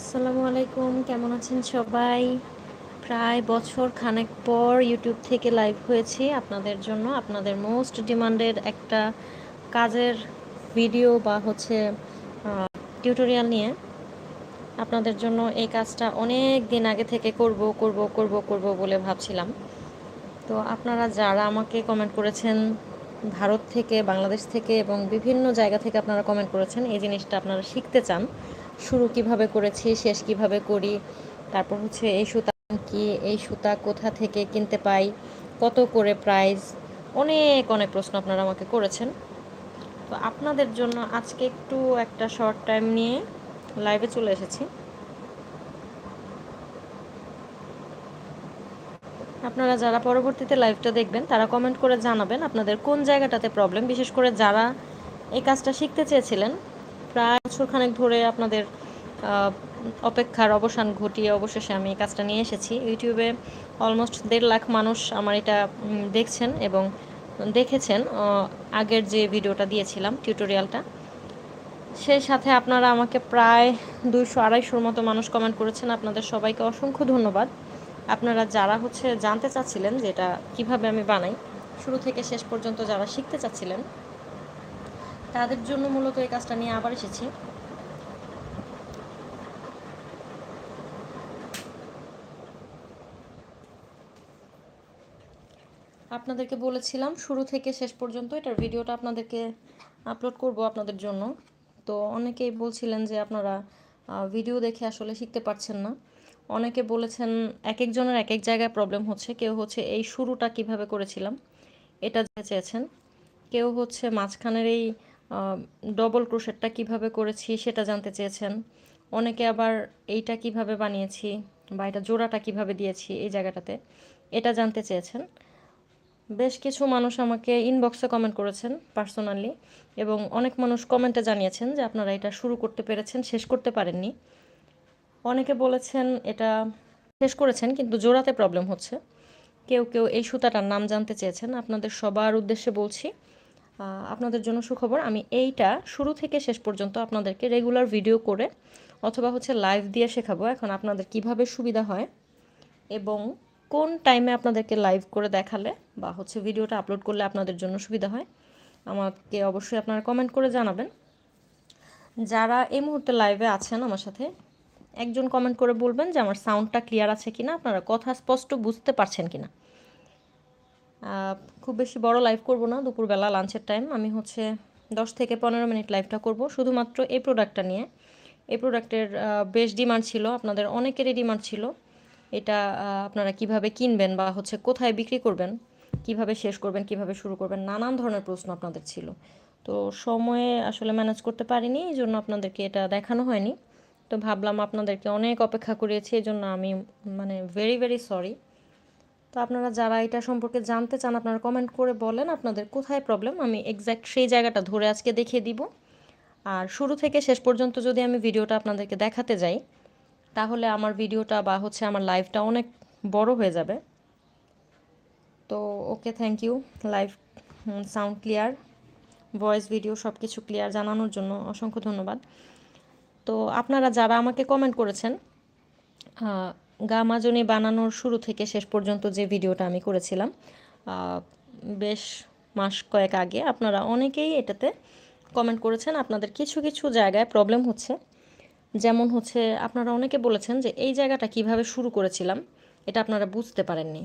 আসসালামু আলাইকুম, কেমন আছেন সবাই? প্রায় বছর খানেক পর ইউটিউব থেকে লাইভ হয়েছি। আপনাদের জন্য আপনাদের মোস্ট ডিমান্ডেড একটা কাজের ভিডিও বা হচ্ছে টিউটোরিয়াল নিয়ে আপনাদের জন্য এই কাজটা অনেক দিন আগে থেকে করব করব করব করব বলে ভাবছিলাম। তো আপনারা যারা আমাকে কমেন্ট করেছেন ভারত থেকে, বাংলাদেশ থেকে এবং বিভিন্ন জায়গা থেকে আপনারা কমেন্ট করেছেন, এই জিনিসটা আপনারা শিখতে চান শুরু কীভাবে করেছি, শেষ কীভাবে করি, তারপর হচ্ছে এই সুতা কি এই সুতা কোথা থেকে কিনতে পাই, কত করে প্রাইস অনেক অনেক প্রশ্ন আপনারা আমাকে করেছেন। তো আপনাদের জন্য আজকে একটু একটা শর্ট টাইম নিয়ে লাইভে চলে এসেছি। আপনারা যারা পরবর্তীতে লাইভটা দেখবেন, তারা কমেন্ট করে জানাবেন আপনাদের কোন জায়গাটাতে প্রবলেম বিশেষ করে যারা এই কাজটা শিখতে চেয়েছিলেন প্রায় বছরখানেক ধরে আপনাদের অপেক্ষার অবসান ঘটিয়ে অবশেষে আমি কাজটা নিয়ে এসেছি। ইউটিউবে অলমোস্ট দেড় লাখ মানুষ আমার এটা দেখছেন এবং দেখেছেন আগের যে ভিডিওটা দিয়েছিলাম, টিউটোরিয়ালটা। সেই সাথে আপনারা আমাকে প্রায় দুইশো, আড়াইশোর মতো মানুষ কমেন্ট করেছেন। আপনাদের সবাইকে অসংখ্য ধন্যবাদ। আপনারা যারা হচ্ছে জানতে চাচ্ছিলেন যে এটা কীভাবে আমি বানাই, শুরু থেকে শেষ পর্যন্ত যারা শিখতে চাচ্ছিলেন তাদের জন্য মূলত এই কাজটা নিয়ে আবার এসেছি। আপনাদেরকে বলেছিলাম, শুরু থেকে শেষ পর্যন্ত এটার ভিডিওটা আপনাদেরকে আপলোড করব আপনাদের জন্য। তো অনেকেই বলছিলেন যে আপনারা ভিডিও দেখে আসলে শিখতে পারছেন না। অনেকে বলেছেন এক একজনের এক এক জায়গায় প্রবলেম হচ্ছে। কেউ হচ্ছে এই শুরুটা কীভাবে করেছিলাম, এটা চেয়েছেন। কেউ হচ্ছে মাঝখানের এই ডবল ক্রোশেটটা কীভাবে করেছি সেটা জানতে চেয়েছেন। অনেকে আবার এইটা কীভাবে বানিয়েছি বা এটা জোড়াটা কীভাবে দিয়েছি এই জায়গাটাতে, এটা জানতে চেয়েছেন। বেশ কিছু মানুষ আমাকে ইনবক্সে কমেন্ট করেছেন পার্সোনালি এবং অনেক মানুষ কমেন্টে জানিয়েছেন যে আপনারা এটা শুরু করতে পেরেছেন, শেষ করতে পারেননি। অনেকে বলেছেন এটা শেষ করেছেন কিন্তু জোড়াতে প্রবলেম হচ্ছে। কেউ কেউ এই সুতাটার নাম জানতে চেয়েছেন। আপনাদের সবার উদ্দেশ্যে বলছি আপনাদের জন্য সুখবর, আমি এইটা শুরু থেকে শেষ পর্যন্ত আপনাদেরকে রেগুলার ভিডিও করে অথবা হচ্ছে লাইভ দিয়ে শেখাবো। এখন আপনাদের কীভাবে সুবিধা হয় এবং কোন টাইমে আপনাদেরকে লাইভ করে দেখালে বা হচ্ছে ভিডিওটা আপলোড করলে আপনাদের জন্য সুবিধা হয়, আমাকে অবশ্যই আপনারা কমেন্ট করে জানাবেন। যারা এই মুহূর্তে লাইভে আছেন আমার সাথে, একজন কমেন্ট করে বলবেন যে আমার সাউন্ডটা ক্লিয়ার আছে কিনা, আপনারা কথা স্পষ্ট বুঝতে পারছেন কিনা। খুব বেশি বড় লাইভ করব না, দুপুরবেলা লাঞ্চের টাইম আমি হচ্ছে দশ থেকে পনেরো মিনিট লাইভটা করব, শুধুমাত্র এই প্রোডাক্টটা নিয়ে। এই প্রোডাক্টের বেশ ডিমান্ড ছিল, আপনাদের অনেকেরই ডিমান্ড ছিল। এটা আপনারা কীভাবে কিনবেন বা হচ্ছে কোথায় বিক্রি করবেন, কীভাবে শেষ করবেন, কীভাবে শুরু করবেন, নানান ধরনের প্রশ্ন আপনাদের ছিল। তো সময়ে আসলে ম্যানেজ করতে পারিনি, এই জন্য আপনাদেরকে এটা দেখানো হয়নি। তো ভাবলাম আপনাদেরকে অনেক অপেক্ষা করিয়েছি, এই জন্য আমি মানে ভেরি ভেরি সরি তো আপনারা যারা এটা সম্পর্কে জানতে চান, আপনারা কমেন্ট করে বলেন আপনাদের কোথায় প্রবলেম আমি এক্স্যাক্ট সেই জায়গাটা ধরে আজকে দেখিয়ে দিব। আর শুরু থেকে শেষ পর্যন্ত যদি আমি ভিডিওটা আপনাদেরকে দেখাতে যাই, তাহলে আমার ভিডিওটা বা হচ্ছে আমার লাইভটা অনেক বড় হয়ে যাবে। তো okay thank you live sound clear voice video সব কিছু ক্লিয়ার জানানোর জন্য অসংখ্য ধন্যবাদ। তো আপনারা যারা আমাকে কমেন্ট করেছেন গা মাজনি বানানোর শুরু থেকে শেষ পর্যন্ত যে ভিডিওটা আমি করেছিলাম বেশ মাস কয়েক আগে আপনারা অনেকেই এটাতে কমেন্ট করেছেন, আপনাদের কিছু কিছু জায়গায় প্রবলেম হচ্ছে। যেমন হচ্ছে আপনারা অনেকে বলেছেন যে এই জায়গাটা কীভাবে শুরু করেছিলাম, এটা আপনারা বুঝতে পারেননি।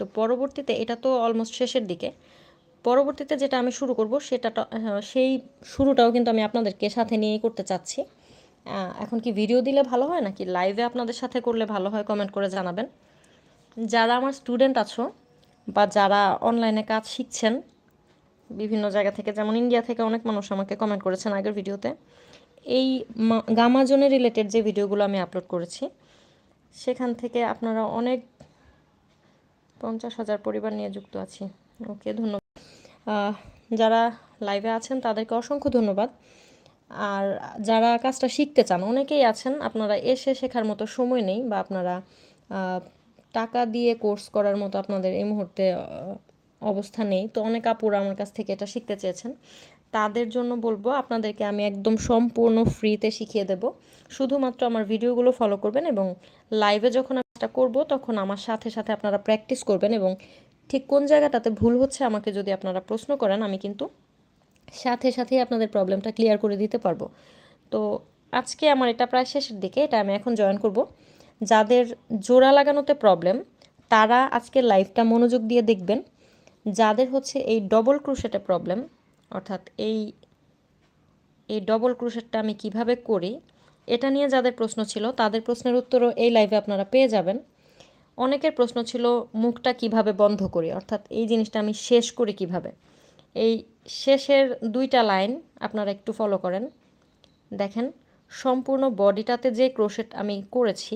তো পরবর্তীতে এটা তো অলমোস্ট শেষের দিকে। পরবর্তীতে যেটা আমি শুরু করব, সেটা সেই শুরুটাও কিন্তু আমি আপনাদেরকে সাথে নিয়েই করতে চাচ্ছি। এখন কি ভিডিও দিলে ভালো হয় নাকি লাইভে আপনাদের সাথে করলে ভালো হয় কমেন্ট করে জানাবেন। যারা আমার স্টুডেন্ট আছো বা যারা অনলাইনে কাজ শিখছেন, বিভিন্ন জায়গা থেকে, যেমন ইন্ডিয়া থেকে অনেক মানুষ আমাকে কমেন্ট করেছেন আগের ভিডিওতে এই গামাজনে রিলেটেড যে ভিডিওগুলো আমি আপলোড করেছি, সেখান থেকে আপনারা অনেক পঞ্চাশ হাজার পরিবার নিয়ে যুক্ত আছি। ওকে ধন্যবাদ। যারা লাইভে আছেন, তাদেরকে অসংখ্য ধন্যবাদ। আর যারা কাজটা শিখতে চান, অনেকেই আছেন, আপনারা এসে শেখার মতো সময় নেই বা আপনারা টাকা দিয়ে কোর্স করার মতো আপনাদের এই মুহূর্তে অবস্থা নেই। তো অনেক আপুরা আমার কাছ থেকে এটা শিখতে চেয়েছেন। তাদের জন্য বলব, আপনাদেরকে আমি একদম সম্পূর্ণ ফ্রিতে শিখিয়ে দেব। শুধুমাত্র আমার ভিডিওগুলো ফলো করবেন এবং লাইভে যখন আমি এটা করব, তখন আমার সাথে সাথে আপনারা প্র্যাকটিস করবেন এবং ঠিক কোন জায়গাটাতে ভুল হচ্ছে আমাকে যদি আপনারা প্রশ্ন করেন, আমি কিন্তু সাথে সাথেই আপনাদের প্রবলেমটা ক্লিয়ার করে দিতে পারব। তো আজকে আমার এটা প্রায় শেষের দিকে, এটা আমি এখন জয়েন করব। যাদের জোড়া লাগানোতে প্রবলেম তারা আজকে লাইভটা মনোযোগ দিয়ে দেখবেন। যাদের হচ্ছে এই ডবল ক্রুশেটে প্রবলেম অর্থাৎ এই এই ডবল ক্রুশেটটা আমি কীভাবে করি, এটা নিয়ে যাদের প্রশ্ন ছিল, তাদের প্রশ্নের উত্তরও এই লাইভে আপনারা পেয়ে যাবেন। অনেকের প্রশ্ন ছিল, মুখটা কীভাবে বন্ধ করি? অর্থাৎ এই জিনিসটা আমি শেষ করি কীভাবে? এই শেষের দুইটা লাইন আপনারা একটু ফলো করেন। দেখেন, সম্পূর্ণ বডিটাতে যে ক্রোশেট আমি করেছি,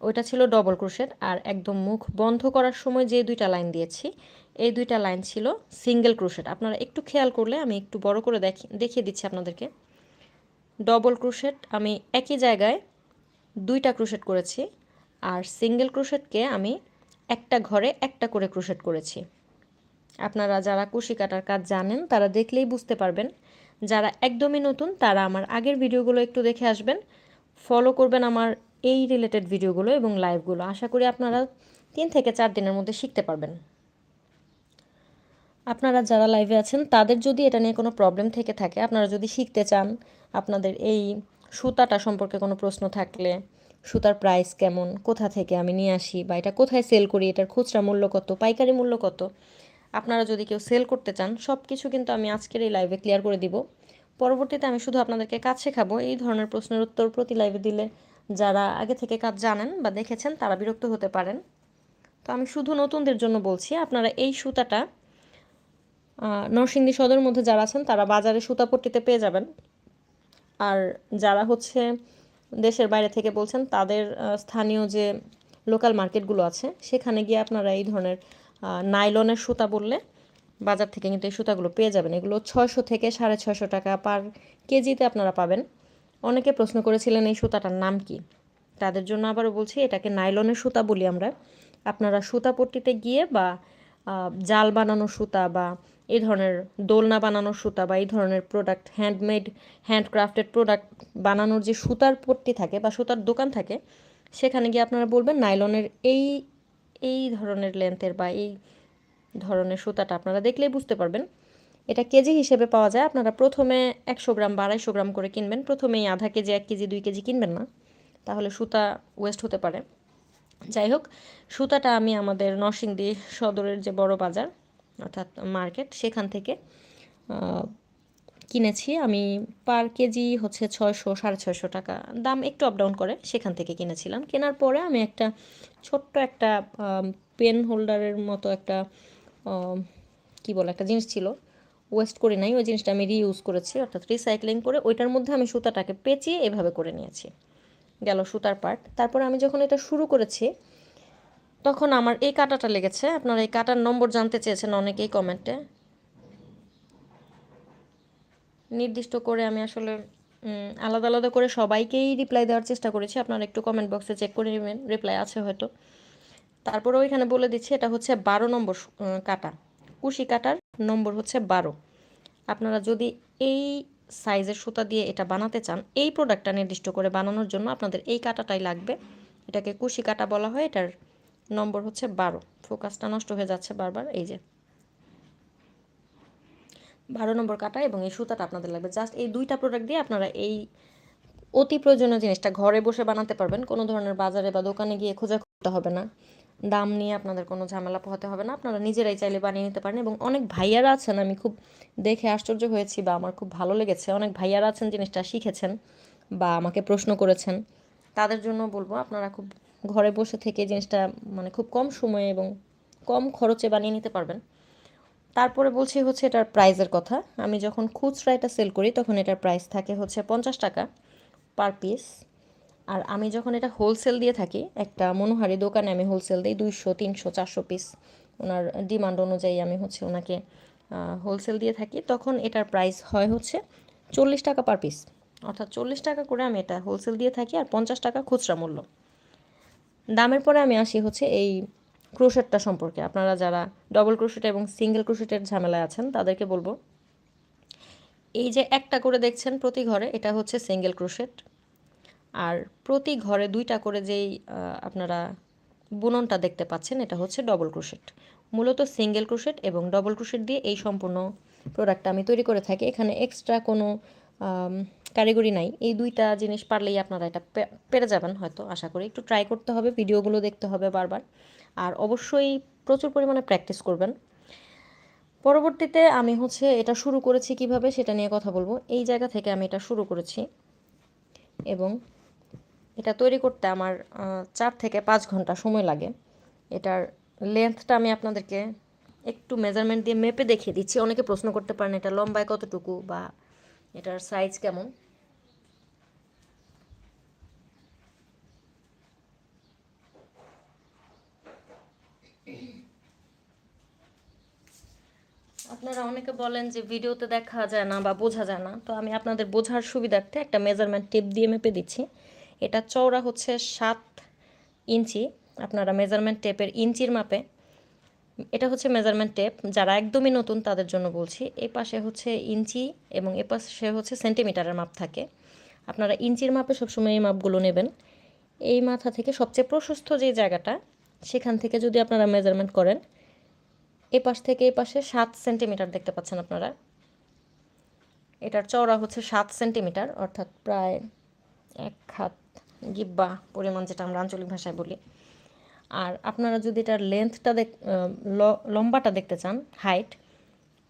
ওইটা ছিল ডবল ক্রোশেট আর একদম মুখ বন্ধ করার সময় যে দুইটা লাইন দিয়েছি, এই দুইটা লাইন ছিল সিঙ্গেল ক্রোশেট আপনারা একটু খেয়াল করলে আমি একটু বড় করে দেখি, দেখিয়ে দিচ্ছি আপনাদেরকে। ডবল ক্রোশেট আমি একই জায়গায় দুইটা ক্রোশেট করেছি, আর সিঙ্গেল ক্রোশেটকে আমি একটা ঘরে একটা করে ক্রোশেট করেছি। আপনারা যারা কুশি কাটার কাজ জানেন, তারা দেখলেই বুঝতে পারবেন। যারা একদমই নতুন, তারা আমার আগের ভিডিওগুলো একটু দেখে আসবেন। ফলো করবেন আমার এই রিলেটেড ভিডিওগুলো এবং লাইভগুলো আশা করি আপনারা তিন থেকে চার দিনের মধ্যে শিখতে পারবেন। আপনারা যারা লাইভে আছেন, তাদের যদি এটা নিয়ে কোনো প্রবলেম থেকে থাকে, আপনারা যদি শিখতে চান, আপনাদের এই সুতাটা সম্পর্কে কোনো প্রশ্ন থাকলে, সুতার প্রাইস কেমন, কোথা থেকে আমি নিয়ে আসি, বা এটা কোথায় সেল করি, এটার খুচরা মূল্য কত, পাইকারি মূল্য কত আপনারা যদি কেউ সেল করতে চান সব কিছু কিন্তু আমি আজকের এই লাইভে ক্লিয়ার করে দিব। পরবর্তীতে আমি শুধু আপনাদেরকে কাজ শেখাবো এই ধরনের প্রশ্নের উত্তর প্রতি লাইভে দিলে যারা আগে থেকে কাজ জানেন বা দেখেছেন, তারা বিরক্ত হতে পারেন। তো আমি শুধু নতুনদের জন্য বলছি, আপনারা এই সুতাটা নরসিংদী সদরের মধ্যে যারা আছেন, তারা বাজারে সুতাপট্টিতে পেয়ে যাবেন। আর যারা হচ্ছে দেশের বাইরে থেকে বলছেন, তাদের স্থানীয় যে লোকাল মার্কেটগুলো আছে, সেখানে গিয়ে আপনারা এই ধরনের নাইলনের সুতা বললে বাজার থেকে কিন্তু এই সুতাগুলো পেয়ে যাবেন। এগুলো ছয়শো থেকে সাড়ে ছয়শো টাকা পার কেজিতে আপনারা পাবেন। অনেকে প্রশ্ন করেছিলেন এই সুতাটার নাম কি? তাদের জন্য আবারও বলছি, এটাকে নাইলনের সুতা বলি আমরা। আপনারা সুতা পট্টিতে গিয়ে বা জাল বানানো সুতা বা, এই ধরনের দোলনা বানানোর সুতা বা, এই ধরনের প্রোডাক্ট হ্যান্ডমেড হ্যান্ডক্রাফটেড প্রোডাক্ট বানানোর যে সুতার পট্টি থাকে বা সুতার দোকান থাকে, সেখানে গিয়ে আপনারা বলবেন নাইলনের এই এই ধরনের লেন্থের বা এই ধরনের সুতাটা আপনারা দেখলেই বুঝতে পারবেন। এটা কেজি হিসেবে পাওয়া যায়। আপনারা প্রথমে একশো গ্রাম বা আড়াইশো গ্রাম করে কিনবেন। প্রথমেই আধা কেজি, এক কেজি, দুই কেজি কিনবেন না। তাহলে সুতা ওয়েস্ট হতে পারে। যাই হোক, সুতাটা আমি আমাদের নরসিংদী সদরের যে বড় বাজার, অর্থাৎ মার্কেট সেখান থেকে কিনেছি। আমি পার কেজি হচ্ছে ছয়শো, সাড়ে ছয়শো টাকা। দাম একটু আপ ডাউন করে, সেখান থেকে কিনেছিলাম। কেনার পরে আমি একটা ছোট্ট একটা পেন হোল্ডারের মতো একটা কি বলে, একটা জিনিস ছিল। ওয়েস্ট করি নাই, ওই জিনিসটা আমি রিইউজ করেছি, অর্থাৎ রিসাইক্লিং করে ওইটার মধ্যে আমি সুতাটাকে পেঁচিয়ে এভাবে করে নিয়েছি। গেল সুতার পার্ট তারপরে আমি যখন এটা শুরু করেছি, তখন আমার এই কাটাটা লেগেছে। আপনারা এই কাটার নম্বর জানতে চেয়েছেন অনেকেই কমেন্টে নির্দিষ্ট করে আমি আসলে আলাদা আলাদা করে সবাইকেই রিপ্লাই দেওয়ার চেষ্টা করেছি। আপনারা একটু কমেন্ট বক্সে চেক করে নেবেন রিপ্লাই আছে হয়তো। তারপরেও এখানে বলে দিচ্ছি, এটা হচ্ছে বারো নম্বর কাটা। কুশি কাটার নম্বর হচ্ছে বারো। আপনারা যদি এই সাইজের সুতা দিয়ে এটা বানাতে চান, এই প্রোডাক্টটা নির্দিষ্ট করে বানানোর জন্য আপনাদের এই কাটাটাই লাগবে। এটাকে কুশি কাটা বলা হয়, এটার নম্বর হচ্ছে বারো। ফোকাসটা নষ্ট হয়ে যাচ্ছে বারবার, এই যে। বারো নম্বর কাটা এবং এই সুতাটা আপনাদের লাগবে। জাস্ট এই দুইটা প্রোডাক্ট দিয়ে আপনারা এই অতি প্রয়োজনীয় জিনিসটা ঘরে বসে বানাতে পারবেন। কোনো ধরনের বাজারে বা দোকানে গিয়ে খোঁজা করতে হবে না। দাম নিয়ে আপনাদের কোনো ঝামেলা পোহাতে হবে না। আপনারা নিজেরাই চাইলে বানিয়ে নিতে পারেন এবং অনেক ভাইয়ারা আছেন, আমি খুব দেখে আশ্চর্য হয়েছি বা আমার খুব ভালো লেগেছে। অনেক ভাইয়ারা আছেন, জিনিসটা শিখেছেন বা আমাকে প্রশ্ন করেছেন। তাদের জন্য বলব, আপনারা খুব ঘরে বসে থেকে জিনিসটা মানে খুব কম সময়ে এবং কম খরচে বানিয়ে নিতে পারবেন। তারপরে বলছি হচ্ছে এটার প্রাইসের কথা। আমি যখন খুচরা এটা সেল করি, তখন এটার প্রাইস থাকে হচ্ছে পঞ্চাশ টাকা পার পিস আর আমি যখন এটা হোলসেল দিয়ে থাকি, একটা মনোহারি দোকানে আমি হোলসেল দিই দুইশো, তিনশো, চারশো পিস ওনার ডিমান্ড অনুযায়ী আমি হচ্ছে ওনাকে হোলসেল দিয়ে থাকি। তখন এটার প্রাইস হয় হচ্ছে চল্লিশ টাকা পার পিস অর্থাৎ চল্লিশ টাকা করে আমি এটা হোলসেল দিয়ে থাকি, আর পঞ্চাশ টাকা খুচরা মূল্য। দামের পরে আমি আসি হচ্ছে এই ক্রোশেটটা সম্পর্কে। আপনারা যারা ডবল ক্রোশেট এবং সিঙ্গেল ক্রোশেটের ঝামেলায় আছেন, তাদেরকে বলব, এই যে একটা করে দেখছেন প্রতি ঘরে, এটা হচ্ছে সিঙ্গেল ক্রোশেট আর প্রতি ঘরে দুইটা করে যেই আপনারা বুননটা দেখতে পাচ্ছেন, এটা হচ্ছে ডবল ক্রোশেট মূলত সিঙ্গেল ক্রোশেট এবং ডবল ক্রোশেট দিয়ে এই সম্পূর্ণ প্রোডাক্টটা আমি তৈরি করে থাকি। এখানে এক্সট্রা কোনো কারিগরি নাই। এই দুইটা জিনিস পারলেই আপনারা এটা পেরে যাবেন হয়তো, আশা করি। একটু ট্রাই করতে হবে, ভিডিওগুলো দেখতে হবে বারবার। আর অবশ্যই প্রচুর পরিমাণে প্র্যাকটিস করবেন। পরবর্তীতে আমি হচ্ছে এটা শুরু করেছি কীভাবে সেটা নিয়ে কথা বলব। এই জায়গা থেকে আমি এটা শুরু করেছি এবং এটা তৈরি করতে আমার চার থেকে পাঁচ ঘণ্টা সময় লাগে। এটার লেন্থটা আমি আপনাদেরকে একটু মেজারমেন্ট দিয়ে মেপে দেখিয়ে দিচ্ছি। অনেকে প্রশ্ন করতে পারেন, এটা লম্বায় কতটুকু বা এটার সাইজ কেমন? আপনারা অনেকে বলেন যে ভিডিওতে দেখা যায় না বা বোঝা যায় না, তো আমি আপনাদের বোঝার সুবিধার্থে একটা মেজারমেন্ট টেপ দিয়ে মেপে দিচ্ছি। এটা চওড়া হচ্ছে সাত ইঞ্চি, আপনারা মেজারমেন্ট টেপের ইঞ্চির মাপে, এটা হচ্ছে মেজারমেন্ট টেপ যারা একদমই নতুন তাদের জন্য বলছি। এই পাশে হচ্ছে ইঞ্চি এবং এ পাশে হচ্ছে সেন্টিমিটারের মাপ থাকে। আপনারা ইঞ্চির মাপে সবসময় এই মাপগুলো নেবেন। এই মাথা থেকে সবচেয়ে প্রশস্ত যে জায়গাটা, সেখান থেকে যদি আপনারা মেজারমেন্ট করেন এ পাশ থেকে এ পাশে সাত সেন্টিমিটার দেখতে পাচ্ছেন আপনারা। এটার চওড়া হচ্ছে সাত সেন্টিমিটার, অর্থাৎ প্রায় এক হাত গিব্বা পরিমাণ যেটা আমরা আঞ্চলিক ভাষায় বলি। আর আপনারা যদি এটার লেন্থটা দেখ লম্বাটা দেখতে চান হাইট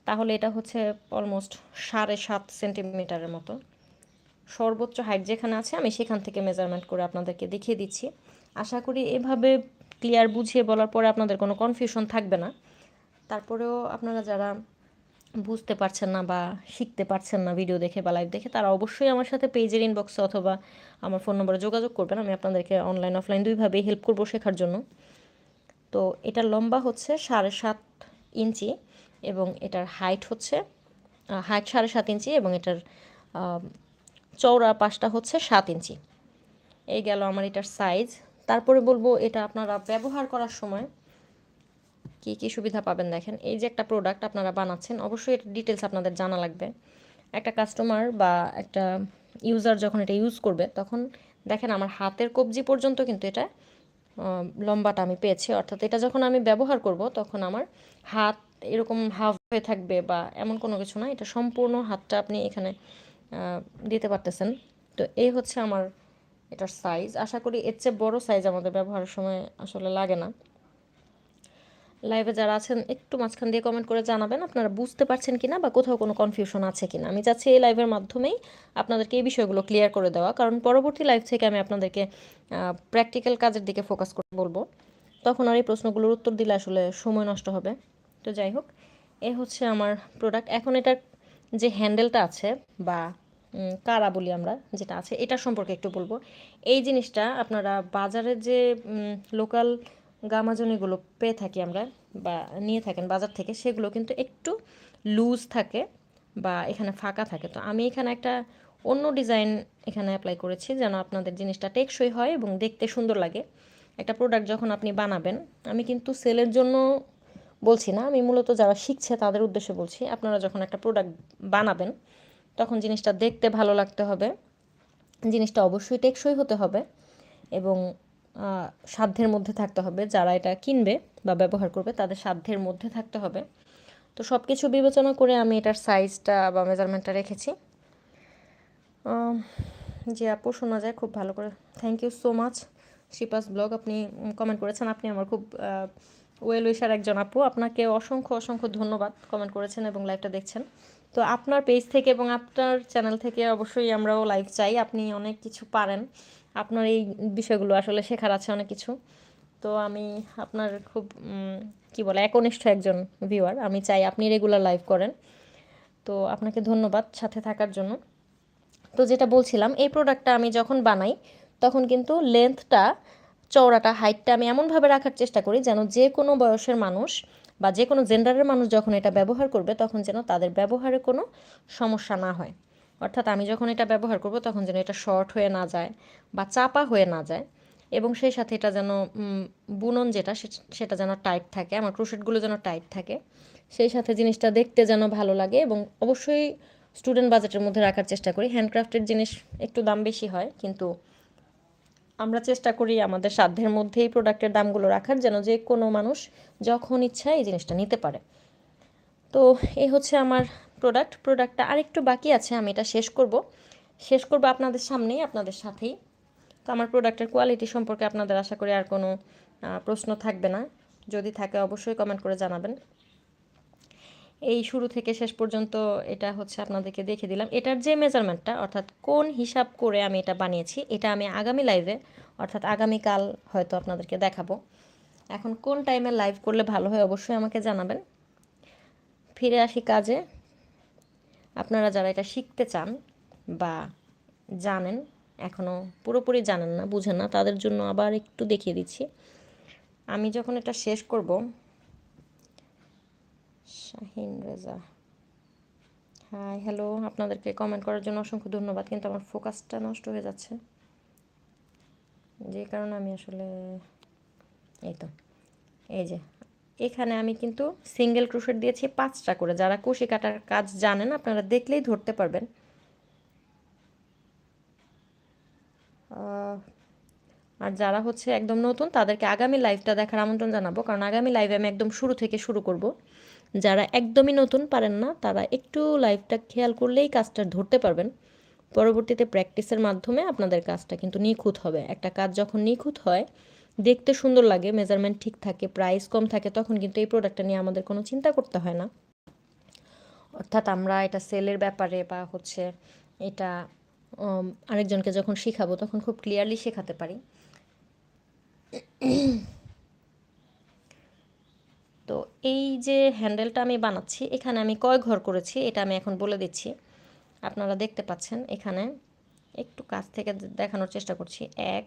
তাহলে এটা হচ্ছে অলমোস্ট সাড়ে সাত সেন্টিমিটারের মতো। সর্বোচ্চ হাইট যেখানে আছে, আমি সেখান থেকে মেজারমেন্ট করে আপনাদেরকে দেখিয়ে দিচ্ছি। আশা করি এভাবে ক্লিয়ার বুঝিয়ে বলার পরে আপনাদের কোনো কনফিউশন থাকবে না। তারপরেও আপনারা যারা বুঝতে পারছেন না বা শিখতে পারছেন না ভিডিও দেখে বা লাইভ দেখে, তারা অবশ্যই আমার সাথে পেজের ইনবক্সে অথবা আমার ফোন নম্বরে যোগাযোগ করবেন। আমি আপনাদেরকে অনলাইন অফলাইন দুইভাবেই হেল্প করব শেখার জন্য। তো এটার লম্বা হচ্ছে সাড়ে সাত ইঞ্চি এবং এটার হাইট হচ্ছে হাইট সাড়ে সাত ইঞ্চি এবং এটার চওড়া পাশটা হচ্ছে সাত ইঞ্চি। এই গেল আমার এটার সাইজ তারপরে বলব এটা আপনারা ব্যবহার করার সময় কি কি সুবিধা পাবেন দেখেন। এই যে একটা প্রোডাক্ট আপনারা বানাচ্ছেন, অবশ্যই এটা ডিটেলস আপনাদের জানা লাগবে। একটা কাস্টমার বা একটা ইউজার যখন এটা ইউজ করবে, তখন দেখেন আমার হাতের কবজি পর্যন্ত কিন্তু এটা লম্বাটা আমি পেয়েছি। অর্থাৎ এটা যখন আমি ব্যবহার করব, তখন আমার হাত এরকম হাফ হয়ে থাকবে বা এমন কোনো কিছু না, এটা সম্পূর্ণ হাতটা আপনি এখানে দিতে পারতেছেন। তো এই হচ্ছে আমার এটার সাইজ আশা করি এর চেয়ে বড় সাইজ আমাদের ব্যবহারের সময় আসলে লাগে না। লাইভে যারা আছেন, একটু মাঝখান দিয়ে কমেন্ট করে জানাবেন আপনারা বুঝতে পারছেন কিনা বা কোথাও কোনো কনফিউশন আছে কিনা। আমি চাচ্ছি এই লাইভের মাধ্যমেই আপনাদেরকে এই বিষয়গুলো ক্লিয়ার করে দেওয়া। কারণ পরবর্তী লাইভ থেকে আমি আপনাদেরকে প্র্যাকটিক্যাল কাজের দিকে ফোকাস করে বলব। তখন আর এই প্রশ্নগুলোর উত্তর দিলে আসলে সময় নষ্ট হবে। তো যাই হোক, এ হচ্ছে আমার প্রোডাক্ট এখন এটার যে হ্যান্ডেলটা আছে বা কারা বলি আমরা, যেটা আছে, এটা সম্পর্কে একটু বলব। এই জিনিসটা আপনারা বাজারের যে লোকাল গামাজনিগুলো পেয়ে থাকি আমরা বা নিয়ে থাকেন বাজার থেকে, সেগুলো কিন্তু একটু লুজ থাকে বা এখানে ফাঁকা থাকে। তো আমি এখানে একটা অন্য ডিজাইন এখানে অ্যাপ্লাই করেছি যেন আপনাদের জিনিসটা টেকসই হয় এবং দেখতে সুন্দর লাগে। একটা প্রোডাক্ট যখন আপনি বানাবেন, আমি কিন্তু সেলের জন্য বলছি না, আমি মূলত যারা শিখছে তাদের উদ্দেশ্যে বলছি, আপনারা যখন একটা প্রোডাক্ট বানাবেন, তখন জিনিসটা দেখতে ভালো লাগতে হবে, জিনিসটা অবশ্যই টেকসই হতে হবে এবং সাধ্যের মধ্যে থাকতে হবে। যারা এটা কিনবে বা ব্যবহার করবে, তাদের সাধ্যের মধ্যে থাকতে হবে। তো সব কিছু বিবেচনা করে আমি এটার সাইজটা বা মেজারমেন্টটা রেখেছি। যে আপু, শোনা যায় খুব ভালো করে। Thank you so much Shipa's blog, আপনি কমেন্ট করেছেন। আপনি আমার খুব ওয়েল উইশার একজন আপু। আপনাকে অসংখ্য অসংখ্য ধন্যবাদ কমেন্ট করেছেন এবং লাইভটা দেখছেন। তো আপনার পেজ থেকে এবং আপনার চ্যানেল থেকে অবশ্যই আমরাও লাইভ চাই। আপনি অনেক কিছু পারেন। আপনার এই বিষয়গুলো আসলে শেখার আছে অনেক কিছু। তো আমি আপনার খুব কি বলে, একনিষ্ঠ একজন ভিউয়ার আমি চাই আপনি রেগুলার লাইভ করেন। তো আপনাকে ধন্যবাদ সাথে থাকার জন্য। তো যেটা বলছিলাম, এই প্রোডাক্টটা আমি যখন বানাই, তখন কিন্তু লেন্থটা চওড়াটা হাইটটা আমি এমনভাবে রাখার চেষ্টা করি যেন যে কোনো বয়সের মানুষ বা যে কোনো জেন্ডারের মানুষ যখন এটা ব্যবহার করবে, তখন যেন তাদের ব্যবহারে কোনো সমস্যা না হয়। অর্থাৎ আমি যখন এটা ব্যবহার করব তখন যেন এটা শর্ট হয়ে না যায় বা চাপা হয়ে না যায় এবং সেই সাথে এটা যেন বুনন যেটা সেটা যেন টাইট থাকে, আমার ক্রোশেটগুলো যেন টাইট থাকে। সেই সাথে জিনিসটা দেখতে যেন ভালো লাগে এবং অবশ্যই স্টুডেন্ট বাজেটের মধ্যে রাখার চেষ্টা করি। হ্যান্ডক্রাফটের জিনিস একটু দাম বেশি হয়, কিন্তু আমরা চেষ্টা করি আমাদের সাধ্যের মধ্যে এই প্রোডাক্টের দামগুলো রাখার, যেন যে কোনো মানুষ যখন ইচ্ছা এই জিনিসটা নিতে পারে। তো এই হচ্ছে আমার প্রোডাক্ট প্রোডাক্টটা আরেকটু বাকি আছে, আমি এটা শেষ করব। শেষ করব আপনাদের সামনেই, আপনাদের সাথেই। তো আমার প্রোডাক্টের কোয়ালিটি সম্পর্কে আপনাদের আশা করি আর কোনো প্রশ্ন থাকবে না। যদি থাকে, অবশ্যই কমেন্ট করে জানাবেন। এই শুরু থেকে শেষ পর্যন্ত এটা হচ্ছে আপনাদেরকে দেখে দিলাম। এটার যে মেজারমেন্টটা অর্থাৎ কোন হিসাব করে আমি এটা বানিয়েছি, এটা আমি আগামী লাইভে অর্থাৎ আগামীকাল হয়তো আপনাদেরকে দেখাবো। এখন কোন টাইমে লাইভ করলে ভালো হয়, অবশ্যই আমাকে জানাবেন। ফিরে আসি কাজে। আপনারা যারা এটা শিখতে চান বা জানেন এখনও পুরোপুরি জানেন না, বুঝেন না, তাদের জন্য আবার একটু দেখিয়ে দিচ্ছি। আমি যখন এটা শেষ করব, শাহিন রেজা। হাই, হ্যালো, আপনাদেরকে কমেন্ট করার জন্য অসংখ্য ধন্যবাদ, কিন্তু আমার ফোকাসটা নষ্ট হয়ে যাচ্ছে। যে কারণে আমি আসলে, এই তো, এই যে এখানে আমি কিন্তু সিঙ্গেল ক্রুশেট দিয়েছি পাঁচটা করে। যারা কুশি কাটার কাজ জানেন আপনারা দেখলেই ধরতে পারবেন। আর যারা হচ্ছে একদম নতুন, তাদেরকে আগামী লাইভটা দেখার আমন্ত্রণ জানাব। কারণ আগামী লাইভে আমি একদম শুরু থেকে শুরু করব। যারা একদমই নতুন পারেন না, তারা একটু লাইভটা খেয়াল করলেই কাজটা ধরতে পারবেন। পরবর্তীতে প্র্যাকটিসের মাধ্যমে আপনাদের কাজটা কিন্তু নিখুঁত হবে। একটা কাজ যখন নিখুঁত হয় দেখতে সুন্দর লাগে মেজারমেন্ট ঠিক থাকে প্রাইস কম থাকে, তখন কিন্তু এই প্রোডাক্টটা নিয়ে আমাদের কোনো চিন্তা করতে হয় না। অর্থাৎ আমরা এটা সেলের ব্যাপারে বা হচ্ছে এটা আরেকজনকে যখন শেখাবো, তখন খুব ক্লিয়ারলি শেখাতে পারি। তো এই যে হ্যান্ডেলটা আমি বানাচ্ছি, এখানে আমি কয় ঘর করেছি, এটা আমি এখন বলে দিচ্ছি। আপনারা দেখতে পাচ্ছেন, এখানে একটু কাছ থেকে দেখানোর চেষ্টা করছি। এক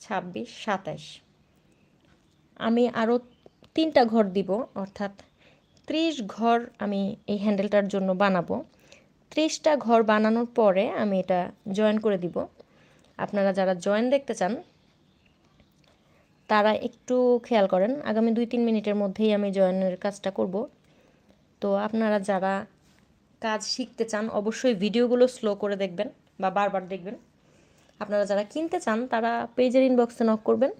ছাব্বিশ, সাতাশ। আমি আরও তিনটা ঘর দিব, অর্থাৎ ত্রিশ ঘর আমি এই হ্যান্ডেলটার জন্য বানাবো। ত্রিশটা ঘর বানানোর পরে আমি এটা জয়েন করে দিব। আপনারা যারা জয়েন দেখতে চান, তারা একটু খেয়াল করেন, আগামী দুই তিন মিনিটের মধ্যেই আমি জয়েনের কাজটা করব। তো আপনারা যারা কাজ শিখতে চান, অবশ্যই ভিডিওগুলো স্লো করে দেখবেন বা বারবার দেখবেন। আপনারা যারা কিনতে চান, তারা পেজের ইনবক্সে নক করবেন।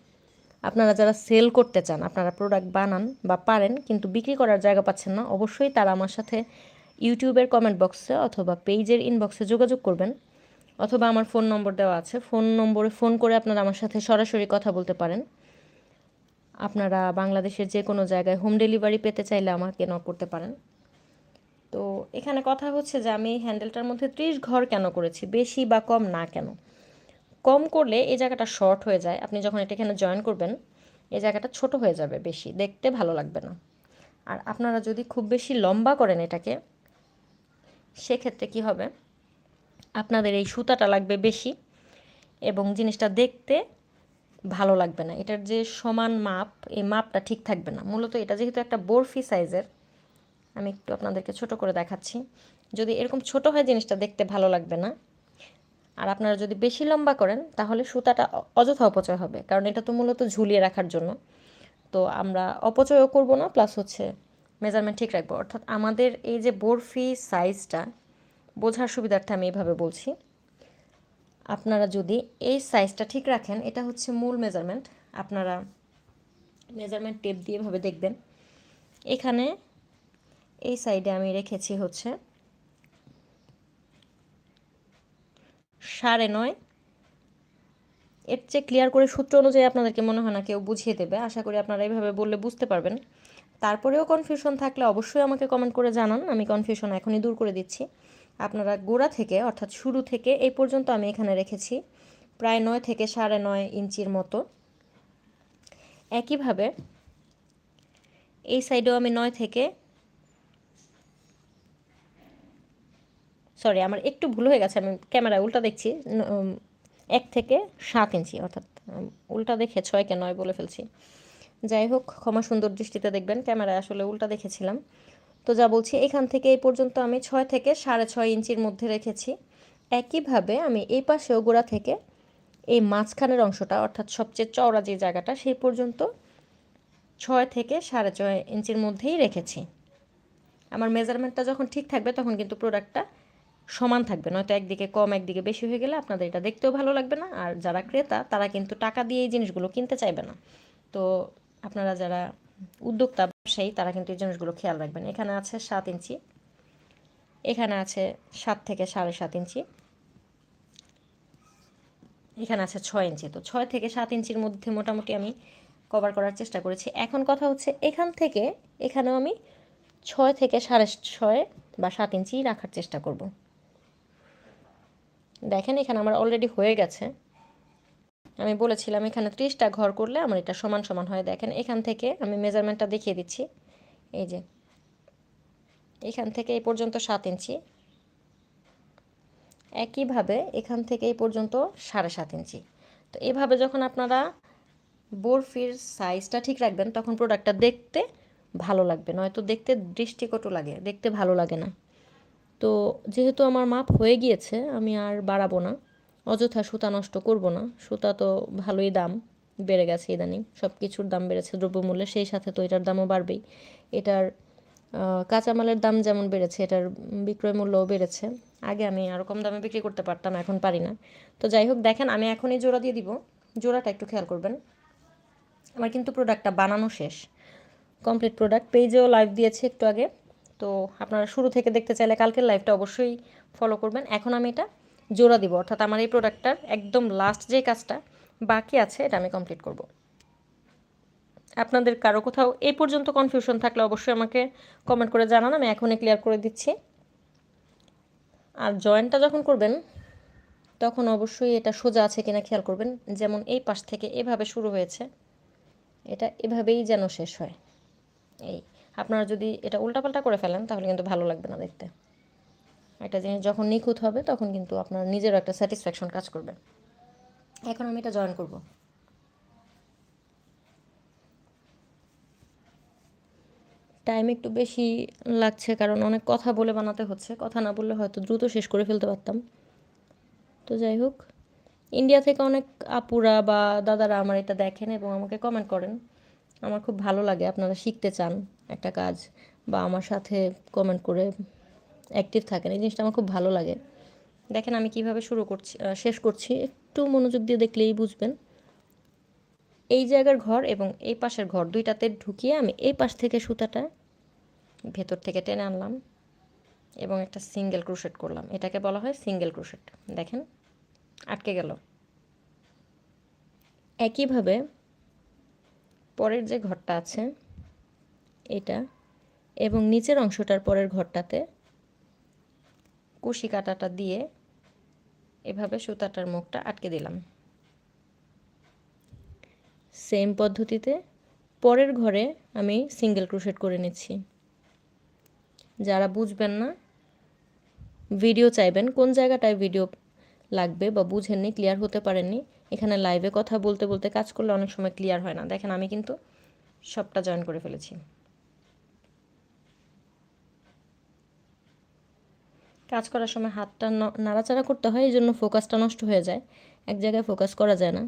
আপনারা যারা সেল করতে চান, আপনারা প্রোডাক্ট বানান বা পারেন, কিন্তু বিক্রি করার জায়গা পাচ্ছেন না, অবশ্যই তারা আমার সাথে ইউটিউবের কমেন্ট বক্সে অথবা পেজের ইনবক্সে যোগাযোগ করবেন। অথবা আমার ফোন নম্বর দেওয়া আছে। ফোন নম্বরে ফোন করে আপনারা আমার সাথে সরাসরি কথা বলতে পারেন। আপনারা বাংলাদেশের যে কোনো জায়গায় হোম ডেলিভারি পেতে চাইলে আমাকে নক করতে পারেন। তো এখানে কথা হচ্ছে যে আমি হ্যান্ডেলটার মধ্যে ত্রিশ ঘর কেন করেছি? বেশি বা কম না কেন? কম করলে এই জায়গাটা শর্ট হয়ে যায়। আপনি যখন এটা এখানে জয়েন করবেন, এই জায়গাটা ছোট হয়ে যাবে বেশি, দেখতে ভালো লাগবে না। আর আপনারা যদি খুব বেশি লম্বা করেন এটাকে, সেক্ষেত্রে কি হবে? আপনাদের এই সুতাটা লাগবে বেশি এবং জিনিসটা দেখতে ভালো লাগবে না। এটার যে সমান মাপ, এই মাপটা ঠিক থাকবে না। মূলত এটা যেহেতু একটা বরফি সাইজের আমি একটু আপনাদেরকে ছোট করে দেখাচ্ছি। যদি এরকম ছোট হয় জিনিসটা দেখতে ভালো লাগবে না আর আপনারা যদি বেশি লম্বা করেন, তাহলে সুতাটা অযথা অপচয় হবে। কারণ এটা তো মূলত ঝুলিয়ে রাখার জন্য। তো আমরা অপচয়ও করব না, প্লাস হচ্ছে মেজারমেন্ট ঠিক রাখব। অর্থাৎ আমাদের এই যে বরফি সাইজটা বোঝার সুবিধার্থে আমি এইভাবে বলছি। আপনারা যদি এই সাইজটা ঠিক রাখেন, এটা হচ্ছে মূল মেজারমেন্ট আপনারা মেজারমেন্ট টেপ দিয়ে ভাবে দেখবেন। এখানে এই সাইডে আমি রেখেছি হচ্ছে সাড়ে নয়। এর চেয়ে ক্লিয়ার করে সূত্র অনুযায়ী আপনাদেরকে মনে হয় না কেউ বুঝিয়ে দেবে। আশা করি আপনারা এইভাবে বললে বুঝতে পারবেন। তারপরেও কনফিউশন থাকলে অবশ্যই আমাকে কমেন্ট করে জানান। আমি কনফিউশন এখনই দূর করে দিচ্ছি। আপনারা গোড়া থেকে, অর্থাৎ শুরু থেকে এই পর্যন্ত আমি এখানে রেখেছি। প্রায় নয় থেকে সাড়ে নয় ইঞ্চির মতো। একইভাবে এই সাইডেও আমি নয় থেকে সরি আমার একটু ভুল হয়ে গেছে, আমি ক্যামেরায় উল্টা দেখছি এক থেকে সাত ইঞ্চি, অর্থাৎ উল্টা দেখে ছয়কে নয় বলে ফেলছি। যাই হোক, ক্ষমা সুন্দর দৃষ্টিতে দেখবেন, ক্যামেরায় আসলে উল্টা দেখেছিলাম। তো যা বলছি, এখান থেকে এই পর্যন্ত আমি ছয় থেকে সাড়ে ছয় ইঞ্চির মধ্যে রেখেছি। একইভাবে আমি এই পাশেও গোড়া থেকে এই মাঝখানের অংশটা, অর্থাৎ সবচেয়ে চওড়া যে জায়গাটা, সেই পর্যন্ত ছয় থেকে সাড়ে ছয় ইঞ্চির মধ্যেই রেখেছি। আমার মেজারমেন্টটা যখন ঠিক থাকবে, তখন কিন্তু প্রোডাক্টটা সমান থাকবে। নয়তো একদিকে কম, একদিকে বেশি হয়ে গেলে আপনাদের এটা দেখতেও ভালো লাগবে না। আর যারা ক্রেতা, তারা কিন্তু টাকা দিয়ে এই জিনিসগুলো কিনতে চাইবে না। তো আপনারা যারা উদ্যোক্তা, ব্যবসায়ী, তারা কিন্তু এই জিনিসগুলো খেয়াল রাখবেন। এখানে আছে সাত ইঞ্চি। এখানে আছে সাত থেকে সাড়ে সাত ইঞ্চি। এখানে আছে ছয় ইঞ্চি। তো ছয় থেকে সাত ইঞ্চির মধ্যে মোটামুটি আমি কভার করার চেষ্টা করেছি। এখন কথা হচ্ছে এখান থেকে, এখানেও আমি ছয় থেকে সাড়ে ছয় বা সাত ইঞ্চি রাখার চেষ্টা করব। দেখেন, এখানে আমার অলরেডি হয়ে গেছে। আমি বলেছিলাম, এখানে ত্রিশটা ঘর করলে আমার এটা সমান সমান হয়। দেখেন, এখান থেকে আমি মেজারমেন্টটা দেখিয়ে দিচ্ছি। এই যে, এখান থেকে এই পর্যন্ত সাত ইঞ্চি। একইভাবে এখান থেকে এই পর্যন্ত সাড়ে সাত ইঞ্চি। তো এভাবে যখন আপনারা বরফির সাইজটা ঠিক রাখবেন, তখন প্রোডাক্টটা দেখতে ভালো লাগবে। নয়তো দেখতে দৃষ্টিকটু লাগে, দেখতে ভালো লাগে না। তো যেহেতু আমার মাপ হয়ে গিয়েছে, আমি আর বাড়াবো না। অযথা সুতা নষ্ট করব না। সুতা তো ভালোই দাম, বেড়ে গেছে ইদানিং। সব কিছুর দাম বেড়েছে, দ্রব্যমূল্যে সেই সাথে তো এটার দামও বাড়বেই। এটার কাঁচামালের দাম যেমন বেড়েছে, এটার বিক্রয় মূল্যও বেড়েছে। আগে আমি আরও কম দামে বিক্রি করতে পারতাম, এখন পারি না। তো যাই হোক, দেখেন, আমি এখনই জোড়া দিয়ে দিব। জোড়াটা একটু খেয়াল করবেন। আমার কিন্তু প্রোডাক্টটা বানানো শেষ। কমপ্লিট প্রোডাক্ট পেজেও লাইভ দিয়েছে একটু আগে। তো আপনারা শুরু থেকে দেখতে চাইলে কালকের লাইভটা অবশ্যই ফলো করবেন। এখন আমি এটা জোড়া দিব, অর্থাৎ আমার এই প্রোডাক্টটার একদম লাস্ট যে কাজটা বাকি আছে, এটা আমি কমপ্লিট করব। আপনাদের কারও কোথাও এই পর্যন্ত কনফিউশন থাকলে অবশ্যই আমাকে কমেন্ট করে জানান, আমি এখনই ক্লিয়ার করে দিচ্ছি। আর জয়েন্টটা যখন করবেন, তখন অবশ্যই এটা সোজা আছে কিনা খেয়াল করবেন। যেমন এই পাশ থেকে এভাবে শুরু হয়েছে, এটা এভাবেই যেন শেষ হয়। এই আপনারা যদি এটা উল্টাপাল্টা করে ফেলেন, তাহলে কিন্তু ভালো লাগবে না দেখতে। একটা জিনিস যখন নিখুঁত হবে, তখন কিন্তু আপনার নিজেরও একটা স্যাটিসফ্যাকশন কাজ করবে। এখন আমি এটা জয়েন করব। টাইম একটু বেশি লাগছে, কারণ অনেক কথা বলে বানাতে হচ্ছে। কথা না বললে হয়তো দ্রুত শেষ করে ফেলতে পারতাম। তো যাই হোক ইন্ডিয়া থেকে অনেক আপুরা বা দাদারা আমার এটা দেখেন এবং আমাকে কমেন্ট করেন। আমার খুব ভালো লাগে, আপনারা শিখতে চান। একটা কাজ বা আমার সাথে কমেন্ট করে অ্যাক্টিভ থাকেন। এই জিনিসটা আমার খুব ভালো লাগে। দেখেন আমি কীভাবে শুরু করছি শেষ করছি। একটু মনোযোগ দিয়ে দেখলেই বুঝবেন। এই জায়গার ঘর এবং এই পাশের ঘর দুইটাতে ঢুকিয়ে আমি এই পাশ থেকে সুতাটা ভেতর থেকে টেনে আনলাম এবং একটা সিঙ্গেল ক্রুশেট করলাম। এটাকে বলা হয় সিঙ্গেল ক্রুশেট দেখেন, আটকে গেল। একইভাবে পরের যে ঘরটা আছে এটা এবং নিচের অংশটার পরের ঘরটাতে কুশি কাটাটা দিয়ে এভাবে সুতাটার মুখটা আটকে দিলাম। সেম পদ্ধতিতে পরের ঘরে আমি সিঙ্গেল ক্রোশেট করে নিচ্ছি। যারা বুঝবেন না ভিডিও চাইবেন কোন জায়গাটায় ভিডিও লাগবে বা বুঝেননি ক্লিয়ার হতে পারেননি, এখানে লাইভে কথা বলতে বলতে কাজ করলে অনেক সময় ক্লিয়ার হয় না। দেখেন আমি কিন্তু সবটা জয়েন করে ফেলেছি। কাজ করার সময় হাতটা নাড়াচাড়া করতে হয়, এই জন্য ফোকাসটা নষ্ট হয়ে যায়। এক জায়গায় ফোকাস করা যায় না।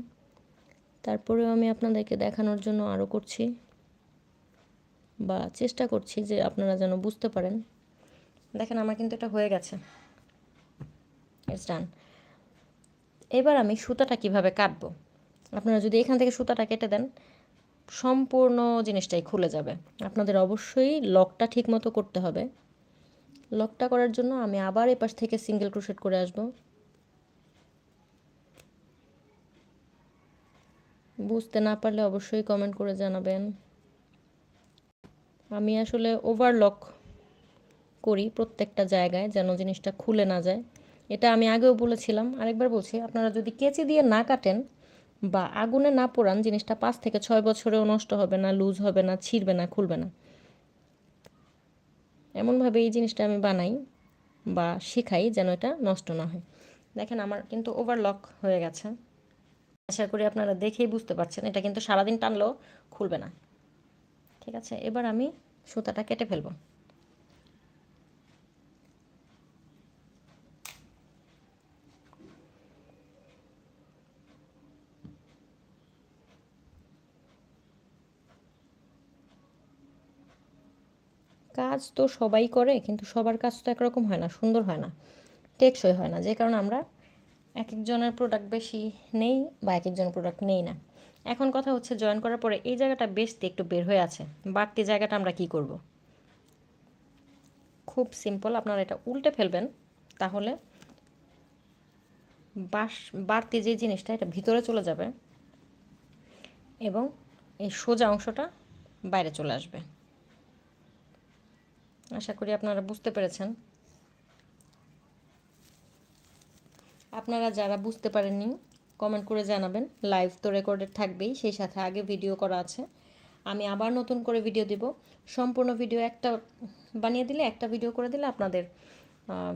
তারপরেও আমি আপনাদেরকে দেখানোর জন্য আরও করছি বা চেষ্টা করছি যে আপনারা যেন বুঝতে পারেন। দেখেন, আমার কিন্তু এটা হয়ে গেছে। ইটস ডান এবার আমি সুতাটা কীভাবে কাটবো? আপনারা যদি এখান থেকে সুতাটা কেটে দেন, সম্পূর্ণ জিনিসটাই খুলে যাবে। আপনাদের অবশ্যই লকটা ঠিক মতো করতে হবে। লকটা করার জন্য আমি আবার এপাশ থেকে সিঙ্গেল ক্রোশেট করে আসব। বুঝতে না পারলে অবশ্যই কমেন্ট করে জানাবেন। আমি আসলে ওভারলক করি প্রত্যেকটা জায়গায় যেন জিনিসটা খুলে না যায়। এটা আমি আগেও বলেছিলাম, আরেকবার বলছি, আপনারা যদি কেচি দিয়ে না কাটেন বা আগুনে না পোড়ান, জিনিসটা পাঁচ থেকে ছয় বছরেও নষ্ট হবে না, লুজ হবে না, ছিঁড়বে না, খুলবে না। এমনভাবে এই জিনিসটা আমি বানাই বা শেখাই যেন এটা নষ্ট না হয়। দেখেন আমার কিন্তু ওভারলক হয়ে গেছে। আশা করি আপনারা দেখেই বুঝতে পারছেন, এটা কিন্তু সারাদিন টানলেও খুলবে না। ঠিক আছে, এবার আমি সুতাটা কেটে ফেলব। কাজ তো সবাই করে, কিন্তু সবার কাজ তো একরকম হয় না, সুন্দর হয় না, টেকসই হয় না। যে কারণে আমরা এক একজনের প্রোডাক্ট বেশি নেই বা এক একজনের প্রোডাক্ট নেই না। এখন কথা হচ্ছে জয়েন করার পরে এই জায়গাটা বেশতে একটু বের হয়ে আছে। বাড়তি জায়গাটা আমরা কি করব? খুব সিম্পল আপনারা এটা উল্টে ফেলবেন, তাহলে বাস, বাড়তি যে জিনিসটা, এটা ভিতরে চলে যাবে এবং এই সোজা অংশটা বাইরে চলে আসবে। আশা করি আপনারা বুঝতে পেরেছেন। আপনারা যারা বুঝতে পারেননি কমেন্ট করে জানাবেন। লাইভ তো রেকর্ডেড থাকবেই, সেই সাথে আগে ভিডিও করা আছে। আমি আবার নতুন করে ভিডিও দিব। সম্পূর্ণ ভিডিও একটা বানিয়ে দিলে, একটা ভিডিও করে দিলে আপনাদের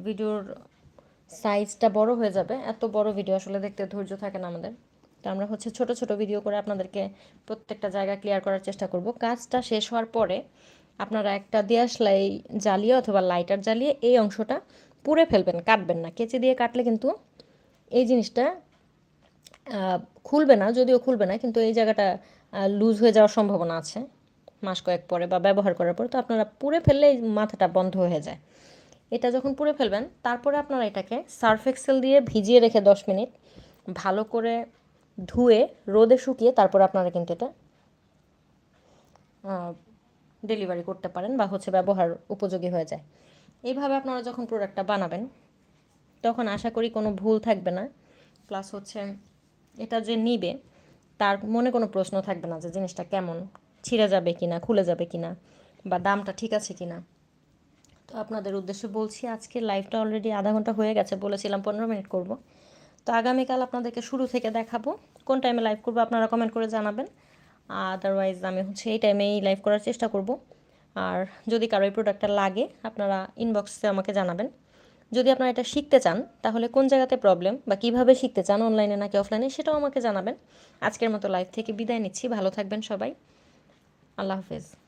ভিডিওর সাইজটা বড় হয়ে যাবে। এত বড় ভিডিও আসলে দেখতে ধৈর্য থাকে না আমাদের। তো আমরা হচ্ছে ছোট ছোট ভিডিও করে আপনাদেরকে প্রত্যেকটা জায়গা ক্লিয়ার করার চেষ্টা করব। কাজটা শেষ হওয়ার পরে আপনারা একটা দিয়াশলাই জ্বালিয়ে অথবা লাইটার জ্বালিয়ে এই অংশটা পুড়ে ফেলবেন, কাটবেন না। কেচি দিয়ে কাটলে কিন্তু এই জিনিসটা খুলবে না, যদিও খুলবে না, কিন্তু এই জায়গাটা লুজ হয়ে যাওয়ার সম্ভাবনা আছে। মাস কয়েক পরে বা ব্যবহার করার পরে তো আপনারা পুড়ে ফেললে এই মাথাটা বন্ধ হয়ে যায়। এটা যখন পুড়ে ফেলবেন, তারপরে আপনারা এটাকে সার্ফ এক্সেল দিয়ে ভিজিয়ে রেখে দশ মিনিট ভালো করে ধুয়ে, রোদে শুকিয়ে তারপর আপনারা কিন্তু এটা ডেলিভারি করতে পারেন বা হচ্ছে ব্যবহার উপযোগী হয়ে যায়। এইভাবে আপনারা যখন প্রোডাক্টটা বানাবেন, তখন আশা করি কোনো ভুল থাকবে না। প্লাস হচ্ছে এটা যে নিবে, তার মনে কোনো প্রশ্ন থাকবে না যে জিনিসটা কেমন, ছিঁড়ে যাবে কি না খুলে যাবে কি না বা দামটা ঠিক আছে কি না তো আপনাদের উদ্দেশ্যে বলছি, আজকে লাইভটা অলরেডি আধা ঘণ্টা হয়ে গেছে, বলেছিলাম পনেরো মিনিট করব। তো আগামীকাল আপনাদেরকে শুরু থেকে দেখাবো, কোন টাইমে লাইভ করব আপনারা কমেন্ট করে জানাবেন। আদারওয়াইজ আমি হচ্ছে এই টাইমেই লাইভ করার চেষ্টা করব। আর যদি কারও এই প্রোডাক্টটা লাগে, আপনারা ইনবক্সে আমাকে জানাবেন। যদি আপনারা এটা শিখতে চান, তাহলে কোন জায়গাতে প্রবলেম বা কীভাবে শিখতে চান অনলাইনে নাকি অফলাইনে সেটাও আমাকে জানাবেন। আজকের মতো লাইভ থেকে বিদায় নিচ্ছি। ভালো থাকবেন সবাই। আল্লাহ হাফেজ।